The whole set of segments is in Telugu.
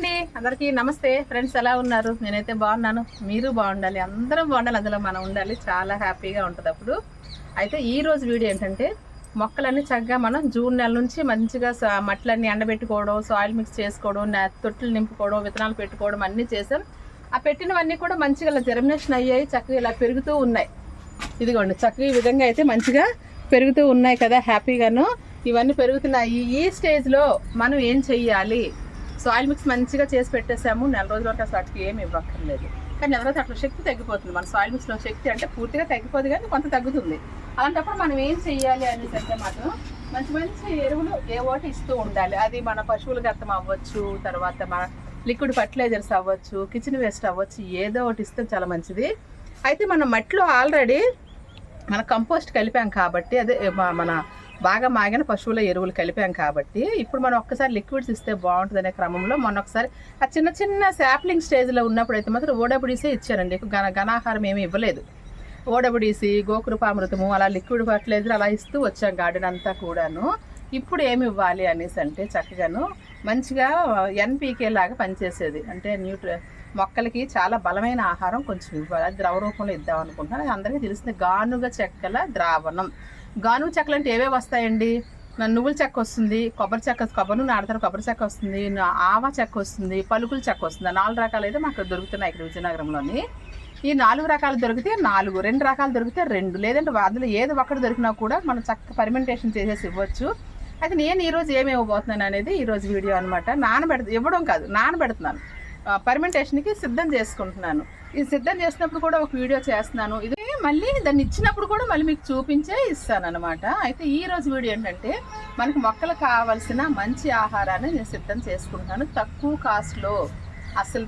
అండి. అందరికీ నమస్తే. ఫ్రెండ్స్ ఎలా ఉన్నారు? నేనైతే బాగున్నాను. మీరు బాగుండాలి. అందరం బాగుండాలి. అందులో మనం ఉండాలి. చాలా హ్యాపీగా ఉంటుంది అప్పుడు. అయితే ఈ రోజు వీడియో ఏంటంటే మొక్కలన్నీ చక్కగా మనం జూన్ నెల నుంచి మంచిగా స- మట్లన్నీ ఎండబెట్టుకోవడం సాయిల్ మిక్స్ చేసుకోవడం నా- తొట్టులు నింపుకోవడం విత్తనాలు పెట్టుకోవడం అన్నీ చేసాం ఆ పెట్టినవన్నీ కూడా మంచిగా ఇలా జర్మినేషన్ అయ్యాయి. చక్కగా ఇలా పెరుగుతూ ఉన్నాయి. ఇదిగోండి. చక్కగా ఈ విధంగా అయితే మంచిగా పెరుగుతూ ఉన్నాయి కదా హ్యాపీగాను. ఇవన్నీ పెరుగుతున్నాయి. ఈ స్టేజ్లో మనం ఏం చెయ్యాలి? సాయిల్ మిక్స్ మంచిగా చేసి పెట్టేసాము. నెల రోజుల వరకు అసలు వాటికి ఏమి ఇవ్వక్కర్లేదు. కానీ ఎవరైతే అట్లా శక్తి తగ్గిపోతుంది. మన సాయిల్ మిక్స్లో శక్తి అంటే పూర్తిగా తగ్గిపోదు కానీ కొంత తగ్గుతుంది. అలాంటప్పుడు మనం ఏం చెయ్యాలి అనేసరికి మాత్రం మంచి మంచి ఎరువులు ఏ ఒకటి ఇస్తూ ఉండాలి. అది మన పశువుల గతం అవ్వచ్చు తర్వాత మన లిక్విడ్ ఫర్టిలైజర్స్ అవ్వచ్చు కిచెన్ వేస్ట్ అవ్వచ్చు ఏదో ఒకటి ఇస్తే చాలా మంచిది. అయితే మన మట్టిలో ఆల్రెడీ మన కంపోస్ట్ కలిపాం కాబట్టి అదే మన బాగా మాగిన పశువుల ఎరువులు కలిపాం కాబట్టి ఇప్పుడు మనం ఒక్కసారి లిక్విడ్స్ ఇస్తే బాగుంటుంది అనే క్రమంలో మొన్న ఒకసారి ఆ చిన్న చిన్న శాప్లింగ్ స్టేజ్లో ఉన్నప్పుడు అయితే మాత్రం ఓడబుడిసే ఇచ్చారండి. ఘన ఘనాహారం ఏమీ ఇవ్వలేదు. ఓడబుడిసి గోకృపామృతము అలా లిక్విడ్ ఫర్టిలైజర్ అలా ఇస్తూ వచ్చాం గార్డెన్ అంతా కూడాను. ఇప్పుడు ఏమి ఇవ్వాలి అనేసి అంటే చక్కగాను మంచిగా ఎన్పీకే లాగా పనిచేసేది. అంటే న్యూట్రి మొక్కలకి చాలా బలమైన ఆహారం కొంచెం ఇవ్వాలి. అది ద్రవ రూపంలో ఇద్దాం అనుకుంటున్నాను. అది అందరికీ తెలిసింది గానుగ చెక్కల ద్రావణం. గానుగ చెక్కలు అంటే ఏవేవి వస్తాయండి? నా నువ్వుల చెక్క వస్తుంది కొబ్బరి చెక్క కొబ్బరి నాడతారు కొబ్బరి చెక్క వస్తుంది నా- ఆవ చెక్క వస్తుంది పలుకుల చెక్క వస్తుంది. నాలుగు రకాలు అయితే మాకు దొరుకుతున్నాయి ఇక్కడ విజయనగరంలోని. ఈ నాలుగు రకాలు దొరికితే నాలుగు రెండు రకాలు దొరికితే రెండు. లేదంటే అందులో ఏది ఒక్కటి దొరికినా కూడా మనం చక్క పర్మెంటేషన్ చేసేసి ఇవ్వచ్చు. అయితే నేను ఈరోజు ఏమి ఇవ్వబోతున్నాను అనేది ఈరోజు వీడియో అనమాట నానబెడ ఇవ్వడం కాదు నానబెడుతున్నాను. పర్మెంటేషన్కి సిద్ధం చేసుకుంటున్నాను. ఇది సిద్ధం చేసినప్పుడు కూడా ఒక వీడియో చేస్తున్నాను. ఇది మళ్ళీ దాన్ని ఇచ్చినప్పుడు కూడా మళ్ళీ మీకు చూపించే ఇస్తాను అనమాట అయితే ఈ రోజు వీడియో ఏంటంటే మనకు మొక్కలకు కావాల్సిన మంచి ఆహారాన్ని నేను సిద్ధం చేసుకుంటున్నాను. తక్కువ కాస్ట్లో అసలు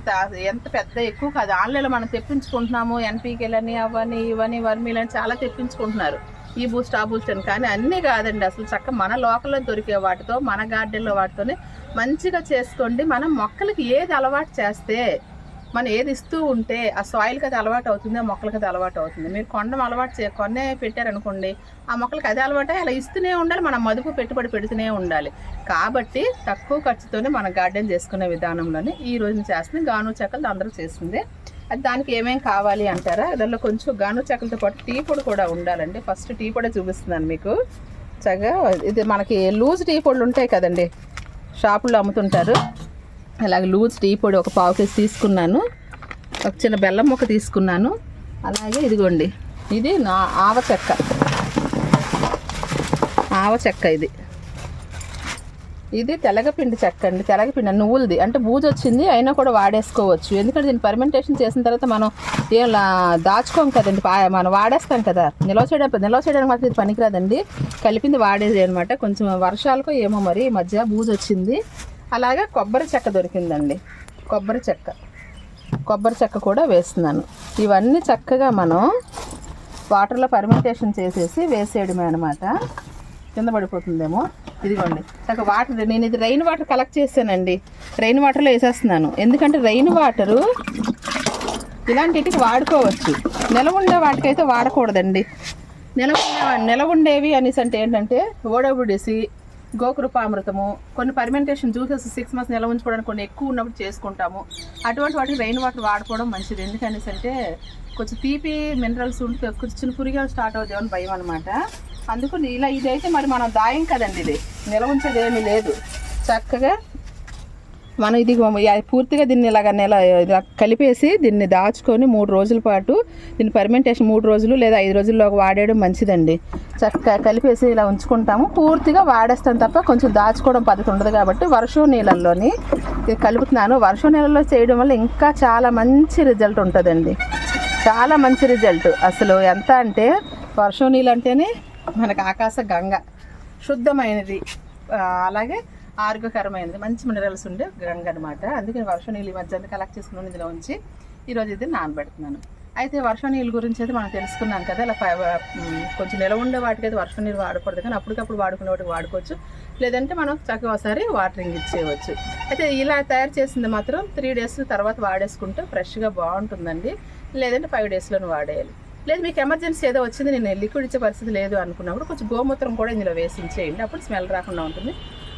ఎంత పెద్ద ఎక్కువ కాదు. ఆన్లైన్లో మనం తెప్పించుకుంటున్నాము. ఎన్పీకేలని అవని ఇవని వర్మీలని చాలా తెప్పించుకుంటున్నారు. ఈ బూస్ట్ ఆ బూస్ట్ అని. కానీ అన్నీ కాదండి. అసలు చక్క మన లోకల్లో దొరికే వాటితో మన గార్డెన్లో వాటితోనే మంచిగా చేసుకోండి. మనం మొక్కలకి ఏది అలవాటు చేస్తే మనం ఏది ఇస్తూ ఉంటే ఆ సాయిల్కి అది అలవాటు అవుతుంది ఆ మొక్కలకి అది అలవాటు అవుతుంది. మీరు కొండం అలవాటు చే కొన్నే పెట్టారనుకోండి ఆ మొక్కలకి అదే అలవాటే. అలా ఇస్తూనే ఉండాలి. మనం మదుపు పెట్టుబడి పెడుతూనే ఉండాలి. కాబట్టి తక్కువ ఖర్చుతోనే మన గార్డెన్ చేసుకునే విధానంలోనే ఈ రోజున చేస్తుంది. గాను చెక్కలు అందరూ చేస్తుంది దానికి ఏమేం కావాలి అంటారా? దానిలో కొంచెం గాను చెక్కలతో పాటు టీ పొడి కూడా ఉండాలండి. ఫస్ట్ టీ పొడి చూపిస్తున్నాను మీకు. చక్కగా ఇది మనకి లూజ్ టీ పొడులు ఉంటాయి కదండి. షాపుల్లో అమ్ముతుంటారు. అలాగే లూజ్ టీ పొడి ఒక పావు కేజీ తీసుకున్నాను. ఒక చిన్న బెల్లం ముక్క తీసుకున్నాను. అలాగే ఇదిగోండి. ఇది నా ఆవ చెక్క. ఆవ చెక్క ఇది. ఇది తెలగపిండి చెక్క అండి తెలగపిండి నువ్వులది. అంటే బూజు వచ్చింది అయినా కూడా వాడేసుకోవచ్చు. ఎందుకంటే దీన్ని పర్మెంటేషన్ చేసిన తర్వాత మనం ఏం దాచుకోం కదండి మనం వాడేస్తాం కదా. నిల్వ చేయడం నిల్వ చేయడానికి మాత్రం ఇది పనికిరాదండి. కలిపింది వాడేది అనమాట. కొంచెం వర్షాలకు ఏమో మరి ఈ మధ్య బూజు వచ్చింది. అలాగే కొబ్బరి చెక్క దొరికిందండి. కొబ్బరి చెక్క. కొబ్బరి చెక్క కూడా వేస్తున్నాను. ఇవన్నీ చక్కగా మనం వాటర్లో పర్మెంటేషన్ చేసేసి వేసేయడమే అనమాట. కింద పడిపోతుందేమో? ఇదిగోండి. చక్కగా వాటర్ నేను ఇది రెయిన్ వాటర్ కలెక్ట్ చేశానండి. రెయిన్ వాటర్లో వేసేస్తున్నాను. ఎందుకంటే రెయిన్ వాటరు ఇలాంటిటికి వాడుకోవచ్చు. నిలవ ఉండే వాటికైతే వాడకూడదండి. నిలవ ఉండే నిలవ ఉండేవి అనేసి అంటే ఏంటంటే ఓడబుడిసి గోకృపామృతము కొన్ని పర్మెంటేషన్ జ్యూసెస్ సిక్స్ మంత్స్ నిల్వ ఉంచుకోవడానికి కొన్ని ఎక్కువ ఉన్నప్పుడు చేసుకుంటాము. అటువంటి వాటికి రెయిన్ వాటర్ వాడుకోవడం మంచిది. ఎందుకనేసి అంటే కొంచెం తీపి మినరల్స్ ఉంటే కొంచెం పురిగా స్టార్ట్ అవుతామని భయం అనమాట అందుకు ఇలా ఇదైతే మరి మనం దాయం కదండి ఇది. నిల్వ ఉంచేది ఏమీ లేదు. చక్కగా మనం ఇది పూర్తిగా దీన్ని ఇలాగ నెల ఇలా కలిపేసి దీన్ని దాచుకొని మూడు రోజుల పాటు దీన్ని పర్మెంటేషన్ మూడు రోజులు లేదా ఐదు రోజుల్లో వాడేయడం మంచిదండి. చక్కగా కలిపేసి ఇలా ఉంచుకుంటాము. పూర్తిగా వాడేస్తాం తప్ప కొంచెం దాచుకోవడం పద్ధతి ఉండదు కాబట్టి వర్షం నీళ్ళల్లోని ఇది కలుపుతున్నాను. వర్షం నీళ్ళలో చేయడం వల్ల ఇంకా చాలా మంచి రిజల్ట్ ఉంటుందండి. చాలా మంచి రిజల్ట్ అసలు ఎంత అంటే వర్షం నీళ్ళు అంటేనే మనకు ఆకాశ గంగ శుద్ధమైనది అలాగే ఆరోగ్యకరమైనది మంచి మినరల్స్ ఉండే గంగ అనమాట అందుకని వర్షం నీళ్ళు ఈ మధ్య కలెక్ట్ చేసుకున్నాను ఇందులో ఉంచి ఈరోజు ఇది నానబెడుతున్నాను. అయితే వర్షం నీళ్ళు గురించి అయితే మనం తెలుసుకున్నాం కదా ఇలా కొంచెం నిలవ ఉండే వాటికి అయితే వర్షం నీళ్ళు వాడకూడదు కానీ అప్పటికప్పుడు వాడుకునే వాటికి వాడుకోవచ్చు. లేదంటే మనం చక్కగా ఒకసారి వాటరింగ్ ఇచ్చేయవచ్చు. అయితే ఇలా తయారు చేసింది మాత్రం త్రీ డేస్ తర్వాత వాడేసుకుంటే ఫ్రెష్గా బాగుంటుందండి. లేదంటే ఫైవ్ డేస్లోనే వాడేయాలి. లేదు మీకు ఎమర్జెన్సీ ఏదో వచ్చింది నేను లిక్విడ్ ఇచ్చే పరిస్థితి లేదు అనుకున్నప్పుడు కొంచెం గోమూత్రం కూడా ఇందులో వేసి ఇచ్చేయండి అప్పుడు స్మెల్ రాకుండా ఉంటుంది.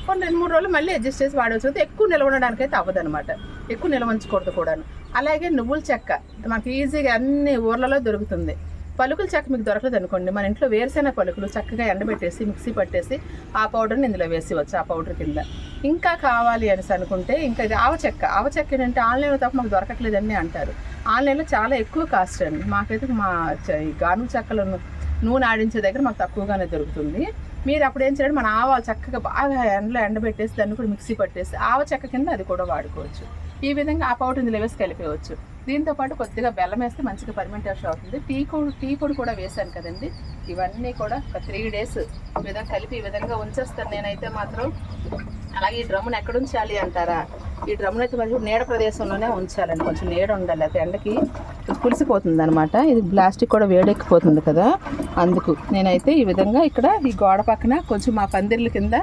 కొన్ని రెండు మూడు రోజులు మళ్ళీ అడ్జస్ట్ చేసి వాడవచ్చు ఎక్కువ నిల్వ ఉండడానికి అయితే అవ్వదు అనమాట ఎక్కువ నిల్వ ఉంచకూడదు కూడాను. అలాగే నువ్వుల చెక్క మనకి ఈజీగా అన్ని ఊర్లలో దొరుకుతుంది. పలుకులు చెక్క మీకు దొరకలేదు అనుకోండి మన ఇంట్లో వేరుశెనగ పలుకులు చక్కగా ఎండబెట్టేసి మిక్సీ పట్టేసి ఆ పౌడర్ని ఇందులో వేసివచ్చు ఆ పౌడర్ కింద. ఇంకా కావాలి అనేసి అనుకుంటే ఇంకా ఇది ఆవచెక్క ఆవచెక్క ఆవ చెక్క ఏంటంటే ఆన్లైన్లో తప్ప మాకు దొరకట్లేదని అంటారు. ఆన్లైన్లో చాలా ఎక్కువ కాస్ట్ అండి. మాకైతే మా గాను చెక్కలను నూనె ఆడించే దగ్గర మాకు తక్కువగానే దొరుకుతుంది. మీరు అప్పుడు ఏం చేయండి మన ఆవాలు చక్కగా బాగా ఎండలో ఎండబెట్టేసి దాన్ని కూడా మిక్సీ పట్టేసి ఆవ చెక్క కింద అది కూడా వాడుకోవచ్చు. ఈ విధంగా ఆ పౌడర్ ఇందులో వేసి కలిపేయవచ్చు. దీంతో పాటు కొద్దిగా బెల్లం వేస్తే మంచిగా పర్మెంటేషన్ అవుతుంది. టీ పొడి టీ పొడి కూడా వేసాను కదండి. ఇవన్నీ కూడా ఒక త్రీ డేస్ ఈ విధంగా కలిపి ఈ విధంగా ఉంచేస్తాను నేనైతే మాత్రం. అలాగే ఈ డ్రమ్మును ఎక్కడ ఉంచాలి అంటారా? ఈ డ్రమ్మును అయితే మరి నీడ ప్రదేశంలోనే ఉంచాలండి. కొంచెం నీడ ఉండాలి. అయితే ఎండకి పులిసిపోతుంది అనమాట ఇది ప్లాస్టిక్ కూడా వేడెక్కిపోతుంది కదా. అందుకు నేనైతే ఈ విధంగా ఇక్కడ ఈ గోడ పక్కన కొంచెం మా పందిర్ల కింద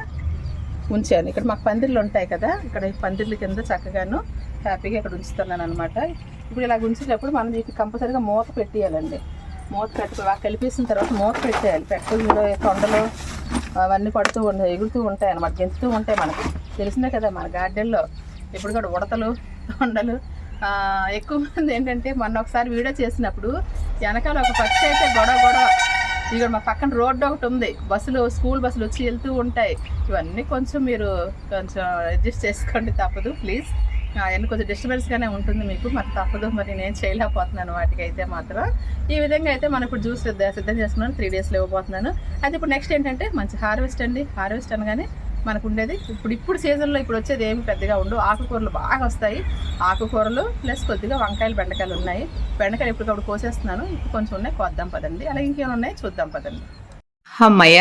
ఉంచాను. ఇక్కడ మాకు పందిర్లు ఉంటాయి కదా ఇక్కడ ఈ పందిర్ల కింద చక్కగాను హ్యాపీగా ఇక్కడ ఉంచుతున్నాను అనమాట ఇప్పుడు ఇలా ఉంచేటప్పుడు మనం దీనికి కంపల్సరీగా మూత పెట్టేయాలండి. మూత పెట్టి బాగా కలిపేసిన తర్వాత మూత పెట్టేయాలి. పెట్టలు కొండలు అవన్నీ పడుతూ ఉంటాయి ఎగురుతూ ఉంటాయి అన్నమాట. గెంతుతూ ఉంటాయి మనకి. తెలిసిందే కదా మన గార్డెన్లో ఇప్పుడు కూడా ఉడతలు కొండలు ఎక్కువ మంది ఏంటంటే మొన్న ఒకసారి వీడియో చేసినప్పుడు వెనకాల ఒక పక్షి అయితే గొడవ గొడవ ఇక్కడ మా పక్కన రోడ్డు ఒకటి ఉంది. బస్సులు స్కూల్ బస్సులు వచ్చి వెళ్తూ ఉంటాయి. ఇవన్నీ కొంచెం మీరు కొంచెం అడ్జస్ట్ చేసుకోండి తప్పదు ప్లీజ్. అవన్నీ కొంచెం డిస్టర్బెన్స్గానే ఉంటుంది మీకు మరి తప్పదు. మరి నేను చేయలేకపోతున్నాను వాటికి అయితే మాత్రం. ఈ విధంగా అయితే మనం ఇప్పుడు జ్యూస్ సిద్ధం చేసుకున్నాను త్రీ డేస్లో ఇవ్వబోతున్నాను అయితే ఇప్పుడు నెక్స్ట్ ఏంటంటే మంచి హార్వెస్ట్ అండి. హార్వెస్ట్ అనగానే మనకు ఉండేది ఇప్పుడు ఇప్పుడు సీజన్లో ఇప్పుడు వచ్చేది ఏమి పెద్దగా ఉండు ఆకుకూరలు బాగా వస్తాయి. ఆకుకూరలు ప్లస్ కొద్దిగా వంకాయలు బెండకాయలు ఉన్నాయి. బెండకాయలు ఇప్పటికప్పుడు కోసేస్తున్నాను. ఇప్పుడు కొంచెం ఉన్నాయి కొద్దాం పదండి. అలాగే ఇంకేమైనా ఉన్నాయి? చూద్దాం పదండి. అమ్మయ్య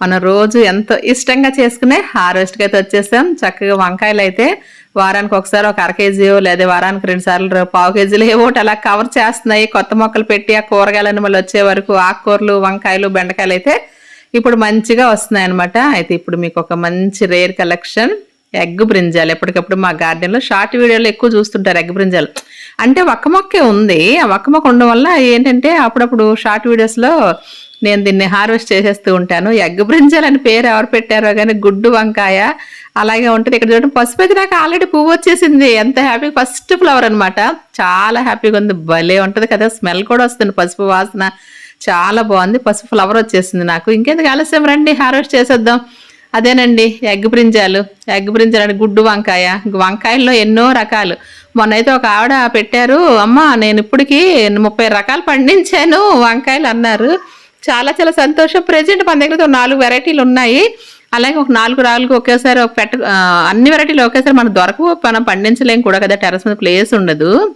మనం రోజు ఎంతో ఇష్టంగా చేసుకునే హార్వెస్ట్కి అయితే వచ్చేసాం. చక్కగా వంకాయలు అయితే వారానికి ఒకసారి ఒక అర కేజీయో లేదా వారానికి రెండు సార్లు పావు కేజీలు ఏవో అలా కవర్ చేస్తున్నాయి. కొత్త మొక్కలు పెట్టి ఆ కూరగాయలను మళ్ళీ వచ్చే వరకు ఆకుకూరలు వంకాయలు బెండకాయలు అయితే ఇప్పుడు మంచిగా వస్తున్నాయి అనమాట అయితే ఇప్పుడు మీకు ఒక మంచి రేర్ కలెక్షన్ ఎగ్ బ్రింజాలు ఎప్పటికప్పుడు మా గార్డెన్లో షార్ట్ వీడియోలు ఎక్కువ చూస్తుంటారు ఎగ్ బ్రింజాలు అంటే ఒక్క మొక్కే ఉంది. ఆ ఒక్క మొక్క ఉండడం వల్ల ఏంటంటే అప్పుడప్పుడు షార్ట్ వీడియోస్లో నేను దీన్ని హార్వెస్ట్ చేసేస్తూ ఉంటాను. ఎగ్ బ్రింజాలు అని పేరు ఎవరు పెట్టారో కానీ గుడ్డు వంకాయ అలాగే ఉంటుంది. ఇక్కడ చూడండి పసుపు అయితే నాకు ఆల్రెడీ పువ్వు వచ్చేసింది. ఎంత హ్యాపీ ఫస్ట్ ఫ్లవర్ అనమాట చాలా హ్యాపీగా ఉంది. భలే ఉంటుంది కదా స్మెల్ కూడా వస్తుంది. పసుపు వాసన చాలా బాగుంది. పసుపు ఫ్లవర్ వచ్చేసింది నాకు. ఇంకెందుకు ఆలస్యం? రండి హార్వెస్ట్ చేసేద్దాం. అదేనండి ఎగ్ బ్రింజాలు. ఎగ్ బ్రింజాలు అంటే గుడ్డు వంకాయ. వంకాయల్లో ఎన్నో రకాలు. మొన్నైతే ఒక ఆవిడ పెట్టారు అమ్మ నేను ఇప్పటికి ముప్పై రకాలు పండించాను వంకాయలు అన్నారు. చాలా చాలా సంతోషం. ప్రజెంట్ మన దగ్గర నాలుగు వెరైటీలు ఉన్నాయి. అలాగే ఒక నాలుగు రాళ్ళకు ఒకేసారి ఒక పెట్ట అన్ని వెరైటీలు ఒకేసారి మనం దొరకవు. మనం పండించలేం కూడా కదా. టెరస్ మీద ప్లేస్ ఉండదు.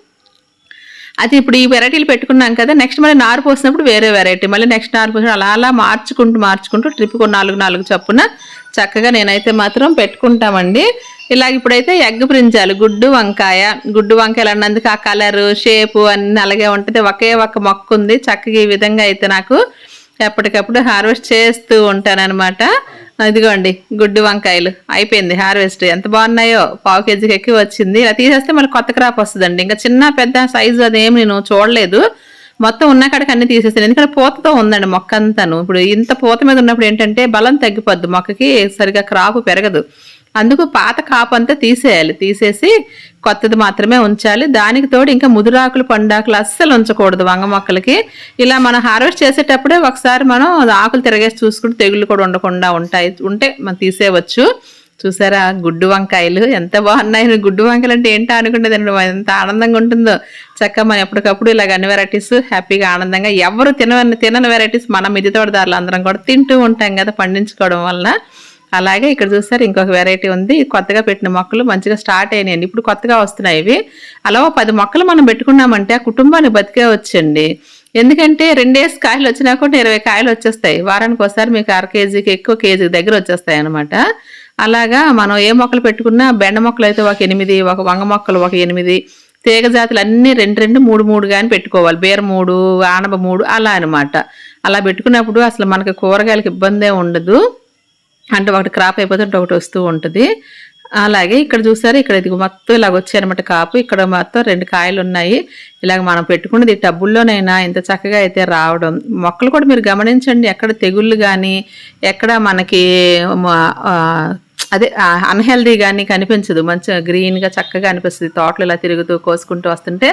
అది ఇప్పుడు ఈ వెరైటీలు పెట్టుకున్నాం కదా నెక్స్ట్ మళ్ళీ నారు పోసినప్పుడు వేరే వెరైటీ మళ్ళీ నెక్స్ట్ నారు పోసిన అలా అలా మార్చుకుంటూ మార్చుకుంటూ ట్రిప్కి నాలుగు నాలుగు చొప్పున చక్కగా నేనైతే మాత్రం పెట్టుకుంటామండి. ఇలాగ ఇప్పుడైతే ఎగ్ బ్రింజాలు గుడ్డు వంకాయ గుడ్డు వంకాయలు అన్నందుకు ఆ కలరు షేపు అన్నీ అలాగే ఉంటుంది. ఒకే ఒక మొక్క ఉంది. చక్కగా ఈ విధంగా అయితే నాకు ఎప్పటికప్పుడు హార్వెస్ట్ చేస్తూ ఉంటానన్నమాట. ఇదిగోండి గుడ్డు వంకాయలు. అయిపోయింది హార్వెస్ట్. ఎంత బాగున్నాయో? పావు కేజీకి ఎక్కువ వచ్చింది. ఇలా తీసేస్తే మళ్ళీ కొత్త క్రాప్ వస్తుందండి. ఇంకా చిన్న పెద్ద సైజు అదేం నేను చూడలేదు. మొత్తం ఉన్న కాడికి అన్ని తీసేసాను ఎందుకంటే పూతతో ఉందండి మొక్క అంతాను ఇప్పుడు ఇంత పూత మీద ఉన్నప్పుడు ఏంటంటే బలం తగ్గిపోద్ది మొక్కకి. సరిగా క్రాప్ పెరగదు. అందుకు పాత కాపు అంతా తీసేయాలి. తీసేసి కొత్తది మాత్రమే ఉంచాలి. దానికి తోడు ఇంకా ముదురాకులు పండాకులు అస్సలు ఉంచకూడదు వంగ మొక్కలకి. ఇలా మనం హార్వెస్ట్ చేసేటప్పుడే ఒకసారి మనం ఆకులు తిరగేసి చూసుకుంటే తెగుళ్ళు కూడా ఉండకుండా ఉంటాయి. ఉంటే మనం తీసేయవచ్చు. చూసారా? గుడ్డు వంకాయలు ఎంత బాగున్నాయి. గుడ్డు వంకాయలు అంటే ఏంటో అనుకుంటుందండి ఎంత ఆనందంగా ఉంటుందో. చక్కగా మనం ఎప్పటికప్పుడు ఇలాగ అన్ని వెరైటీస్ హ్యాపీగా ఆనందంగా ఎవరు తినని తినని వెరైటీస్ మన మితితోడదారులు అందరం కూడా తింటూ ఉంటాం కదా పండించుకోవడం వలన. అలాగే ఇక్కడ చూస్తారు ఇంకొక వెరైటీ ఉంది. కొత్తగా పెట్టిన మొక్కలు మంచిగా స్టార్ట్ అయినాయండి. ఇప్పుడు కొత్తగా వస్తున్నాయి ఇవి. అలా పది మొక్కలు మనం పెట్టుకున్నామంటే ఆ కుటుంబాన్ని బతికే వచ్చండి. ఎందుకంటే రెండేసి కాయలు వచ్చినా కూడా ఇరవై కాయలు వచ్చేస్తాయి. వారానికి ఒకసారి మీకు అర కేజీకి ఎక్కువ కేజీ దగ్గర వచ్చేస్తాయి అనమాట అలాగా మనం ఏ మొక్కలు పెట్టుకున్నా బెండ మొక్కలు అయితే ఒక ఎనిమిది ఒక వంగ మొక్కలు ఒక ఎనిమిది తీగ జాతులు అన్నీ రెండు రెండు మూడు మూడు కానీ పెట్టుకోవాలి. బీర మూడు ఆనబ మూడు అలా అనమాట అలా పెట్టుకున్నప్పుడు అసలు మనకి కూరగాయలకు ఇబ్బందే ఉండదు. అంటే ఒకటి క్రాప్ అయిపోతే ఒకటి వస్తూ ఉంటుంది. అలాగే ఇక్కడ చూసారు ఇక్కడ ఇది మొత్తం ఇలాగ వచ్చాయన్నమాట కాపు. ఇక్కడ మొత్తం రెండు కాయలు ఉన్నాయి. ఇలాగ మనం పెట్టుకున్నది ఈ టబ్బుల్లోనైనా ఇంత చక్కగా అయితే రావడం. మొక్కలు కూడా మీరు గమనించండి ఎక్కడ తెగుళ్ళు కానీ ఎక్కడ మనకి అదే అన్హెల్దీ కానీ కనిపించదు. మంచిగా గ్రీన్గా చక్కగా అనిపిస్తుంది. తోటలు ఇలా తిరుగుతూ కోసుకుంటూ వస్తుంటే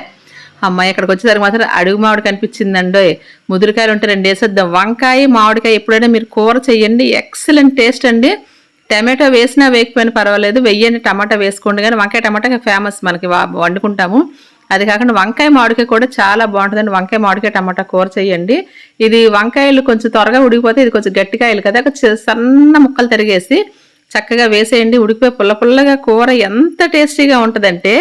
అమ్మాయి అక్కడికి వచ్చేసరికి మాత్రం అడుగు మామిడి కనిపించిందండో. ముదురుకాయలు ఉంటే రెండు వేసేద్దాం. వంకాయ మామిడికాయ ఎప్పుడైనా మీరు కూర చేయండి ఎక్సలెంట్ టేస్ట్ అండి. టమాటో వేసినా వేయకపోయినా పర్వాలేదు. వెయ్యండి టమాటా వేసుకోండి. కానీ వంకాయ టమాటా ఫేమస్ మనకి వండుకుంటాము. అది కాకుండా వంకాయ మామిడికాయ కూడా చాలా బాగుంటుందండి. వంకాయ మామిడికాయ టమాటా కూర చేయండి ఇది వంకాయలు కొంచెం త్వరగా ఉడికిపోతే ఇది కొంచెం గట్టికాయలు కదా. కొంచెం సన్న ముక్కలు తరిగేసి చక్కగా వేసేయండి. ఉడికిపోయి పుల్ల పుల్లగా కూర ఎంత టేస్టీగా ఉంటుందంటే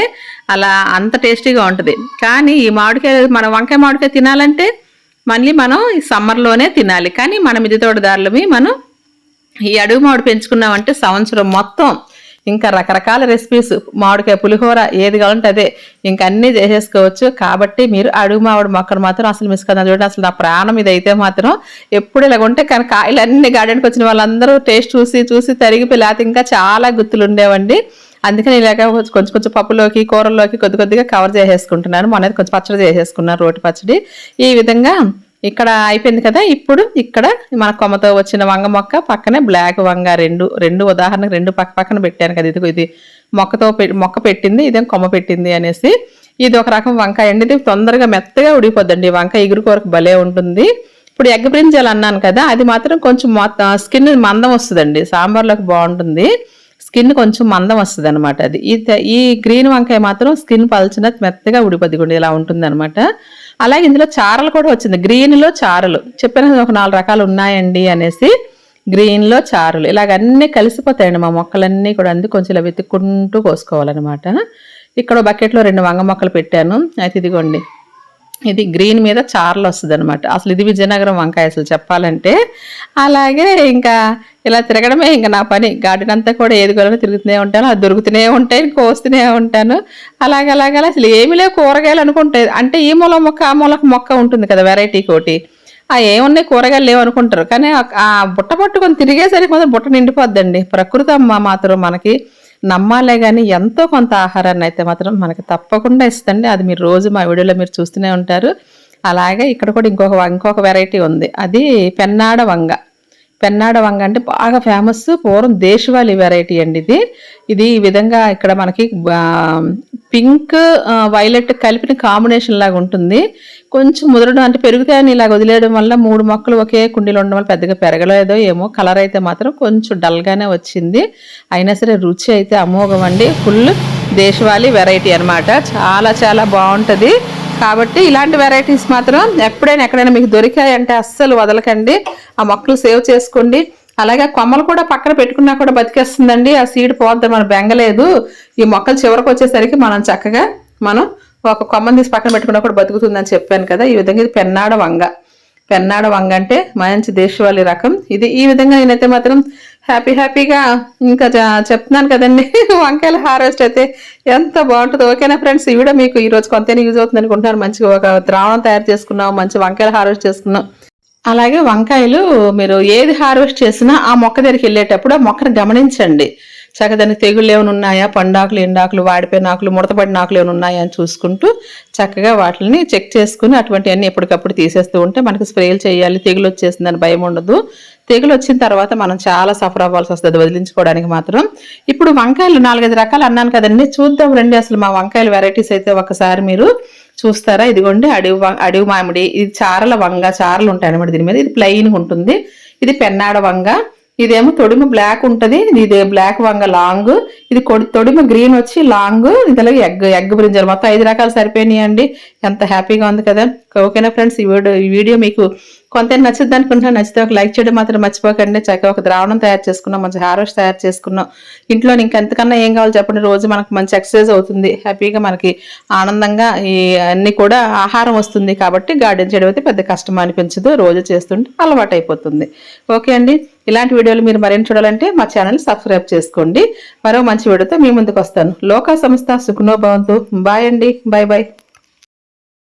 అలా అంత టేస్టీగా ఉంటుంది. కానీ ఈ మామిడికాయ మన వంకాయ మామిడికాయ తినాలంటే మళ్ళీ మనం ఈ సమ్మర్లోనే తినాలి. కానీ మన మిద్దె తోటదారులమి మనం ఈ అడుగు మామిడి పెంచుకున్నామంటే సంవత్సరం మొత్తం ఇంకా రకరకాల రెసిపీస్ మామిడికాయ పులిహోర ఏది కావాలంటే అదే. ఇంకా అన్నీ చేసేసుకోవచ్చు. కాబట్టి మీరు అడుగు మామిడి మొక్కను మాత్రం అసలు మిస్ కదా. చూడండి అసలు నా ప్రాణం ఇది అయితే మాత్రం ఎప్పుడు ఇలాగ ఉంటే కానీ కాయలు అన్ని గార్డెన్కి వచ్చిన వాళ్ళందరూ టేస్ట్ చూసి చూసి తరిగిపోయి లేకపోతే ఇంకా చాలా గుర్తులు ఉండేవండి. అందుకని ఇలాగ కొంచెం కొంచెం పప్పులోకి కూరల్లోకి కొద్ది కొద్దిగా కవర్ చేసేసుకుంటున్నాను. మొన్నది కొంచెం పచ్చడి చేసేసుకున్నాను రోటి పచ్చడి. ఈ విధంగా ఇక్కడ అయిపోయింది కదా ఇప్పుడు ఇక్కడ మన కొమ్మతో వచ్చిన వంగ మొక్క పక్కనే బ్లాక్ వంగ రెండు రెండు ఉదాహరణకు రెండు పక్క పక్కన పెట్టాను కదా ఇదిగో ఇది మొక్కతో మొక్క పెట్టింది ఇదేం కొమ్మ పెట్టింది అనేసి. ఇది ఒక రకం వంకాయ అండి ఇది తొందరగా మెత్తగా ఉడిపోద్దండి వంకాయ ఎగురు కూరకు భలే ఉంటుంది. ఇప్పుడు ఎగ్ బ్రింజాలు అన్నాను కదా అది మాత్రం కొంచెం స్కిన్ మందం వస్తుందండి సాంబార్లోకి బాగుంటుంది. స్కిన్ కొంచెం మందం వస్తుంది అనమాట అది. ఈ ఈ గ్రీన్ వంకాయ మాత్రం స్కిన్ పలచిన మెత్తగా ఉడిపోద్ది ఇలా ఉంటుంది అనమాట అలాగే ఇందులో చారలు కూడా వచ్చింది. గ్రీన్లో చారలు. చెప్పాను ఒక నాలుగు రకాలు ఉన్నాయండి అనేసి గ్రీన్లో చారులు. ఇలాగ అన్నీ కలిసిపోతాయండి మా మొక్కలన్నీ కూడా. అంది కొంచెం ఇలా వెతుక్కుంటూ కోసుకోవాలన్నమాట. ఇక్కడ బకెట్లో రెండు వంగ మొక్కలు పెట్టాను. అయితే ఇదిగోండి. ఇది గ్రీన్ మీద చార్లు వస్తుంది అనమాట అసలు ఇది విజయనగరం వంకాయ అసలు చెప్పాలంటే. అలాగే ఇంకా ఇలా తిరగడమే ఇంకా నా పని. గార్డెన్ అంతా కూడా ఏది కొలను తిరుగుతూనే ఉంటాను అది దొరుకుతూనే ఉంటాయి కోస్తూనే ఉంటాను. అలాగే అలాగే అలా అసలు ఏమీ లేవు కూరగాయలు అనుకుంటాయి అంటే ఈ మూల మొక్క ఆ మూలకు మొక్క ఉంటుంది కదా వెరైటీ కోటి. ఆ ఏమున్నాయి కూరగాయలు లేవు అనుకుంటారు. కానీ ఆ- బుట్ట పట్టుకొని తిరిగేసరికి మాత్రం బుట్ట నిండిపోద్దండి. ప్రకృతి అమ్మ మాత్రం మనకి. నమ్మాలే కానీ ఎంతో కొంత ఆహారాన్ని అయితే మాత్రం మనకి తప్పకుండా ఇస్తుంది అది మీరు రోజు మా వీడియోలో మీరు చూస్తూనే ఉంటారు. అలాగే ఇక్కడ కూడా ఇంకొక ఇంకొక వెరైటీ ఉంది. అది పెన్నాడ వంగ. పెన్నాడ వంగ అంటే బాగా ఫేమస్ పూర్వం దేశవాళీ వెరైటీ అండి ఇది. ఇది ఈ విధంగా ఇక్కడ మనకి పింక్ వైలెట్ కలిపిన కాంబినేషన్ లాగా ఉంటుంది. కొంచెం ముదరడం అంటే పెరుగుతాయని ఇలా వదిలేయడం వల్ల మూడు మొక్కలు ఒకే కుండీలో ఉండడం వల్ల పెద్దగా పెరగలేదో ఏమో. కలర్ అయితే మాత్రం కొంచెం డల్గానే వచ్చింది. అయినా సరే రుచి అయితే అమోఘం అండి. ఫుల్ దేశవాళీ వెరైటీ అనమాట చాలా చాలా బాగుంటుంది. కాబట్టి ఇలాంటి వెరైటీస్ మాత్రం ఎప్పుడైనా ఎక్కడైనా మీకు దొరికాయంటే అస్సలు వదలకండి. ఆ మొక్కలు సేవ్ చేసుకోండి. అలాగే కొమ్మలు కూడా పక్కన పెట్టుకున్నా కూడా బతికేస్తుందండి. ఆ సీడ్ పోద్ది మనం బెంగలేదు. ఈ మొక్కలు చివరికి వచ్చేసరికి మనం చక్కగా మనం ఒక కొమ్మని తీసి పక్కన పెట్టుకున్నా కూడా బతుకుతుందని చెప్పాను కదా. ఈ విధంగా ఇది పెన్నాడ వంగ. పెన్నాడ వంగ అంటే మంచి దేశవాళీ రకం. ఇది ఈ విధంగా నేనైతే మాత్రం హ్యాపీ హ్యాపీగా ఇంకా చెప్తున్నాను కదండి. వంకాయల హార్వెస్ట్ అయితే ఎంత బాగుంటుందో. ఓకేనా ఫ్రెండ్స్? ఈ వీడియో మీకు ఈ రోజు కొంత యూజ్ అవుతుంది అనుకుంటున్నాను. మంచిగా ఒక ద్రావణం తయారు చేసుకున్నాం మంచి వంకాయలు హార్వెస్ట్ చేసుకున్నాం. అలాగే వంకాయలు మీరు ఏది హార్వెస్ట్ చేసినా ఆ మొక్క దగ్గరికి వెళ్ళేటప్పుడు ఆ మొక్కను గమనించండి. చక్కగా తెగుళ్ళు ఏమైనా ఉన్నాయా? పండాకులు ఎండాకులు వాడిపోయిన ఆకులు ముడతపడిన ఆకులు ఏమైనా ఉన్నాయా అని చూసుకుంటూ చక్కగా వాటిని చెక్ చేసుకుని అటువంటివన్నీ ఎప్పటికప్పుడు తీసేస్తూ ఉంటే మనకి స్ప్రేలు చేయాలి తెగులు వచ్చేసిందని భయం ఉండదు. తెగులు వచ్చిన తర్వాత మనం చాలా సఫర్ అవ్వాల్సి వస్తుంది వదిలించుకోవడానికి మాత్రం. ఇప్పుడు వంకాయలు నాలుగైదు రకాలు అన్నాను కదండి. చూద్దాం రండి అసలు మా వంకాయల వెరైటీస్ అయితే ఒకసారి మీరు చూస్తారా? ఇదిగోండి అడవి అడవి మామిడి ఇది చారల వంగ చారలు ఉంటాయి అనమాట దీని మీద. ఇది ప్లెయిన్గా ఉంటుంది. ఇది పెన్నాడ వంగ. ఇదేమో తొడిమ బ్లాక్ ఉంటది. ఇది బ్లాక్ వంగ లాంగ్ ఇది కొడి- తొడిమ గ్రీన్ వచ్చి లాంగ్ ఇది ఎగ్ ఎగ్ బ్రింజల్ మొత్తం ఐదు రకాలు సరిపోయినాయి అండి ఎంత హ్యాపీగా ఉంది కదా. ఓకేనా ఫ్రెండ్స్? ఈ వీడియో ఈ వీడియో మీకు కొంత నచ్చుద్ది అనుకుంటున్నా నచ్చితే ఒక లైక్ చేయడం మాత్రం మర్చిపోకండి. చక్కగా ఒక ద్రావణం తయారు చేసుకున్నాం మంచి హార్వెస్ట్ తయారు చేసుకున్నాం. ఇంట్లో ఇంకెంతకన్నా ఏం కావాలి చెప్పండి. రోజు మనకు మంచి ఎక్సర్సైజ్ అవుతుంది. హ్యాపీగా మనకి ఆనందంగా ఈ అన్ని కూడా ఆహారం వస్తుంది కాబట్టి గార్డెన్ చేయడం అయితే పెద్ద కష్టం అనిపించదు. రోజు చేస్తుంటే అలవాటు అయిపోతుంది. ఓకే అండి. ఇలాంటి వీడియోలు మీరు మరిన్ని చూడాలంటే మా ఛానల్ సబ్స్క్రైబ్ చేసుకోండి. మరో మంచి వీడియోతో మీ ముందుకు వస్తాను. లోకా సంస్థ సుఖనో భవంతు. బాయ్ అండి. Bye bye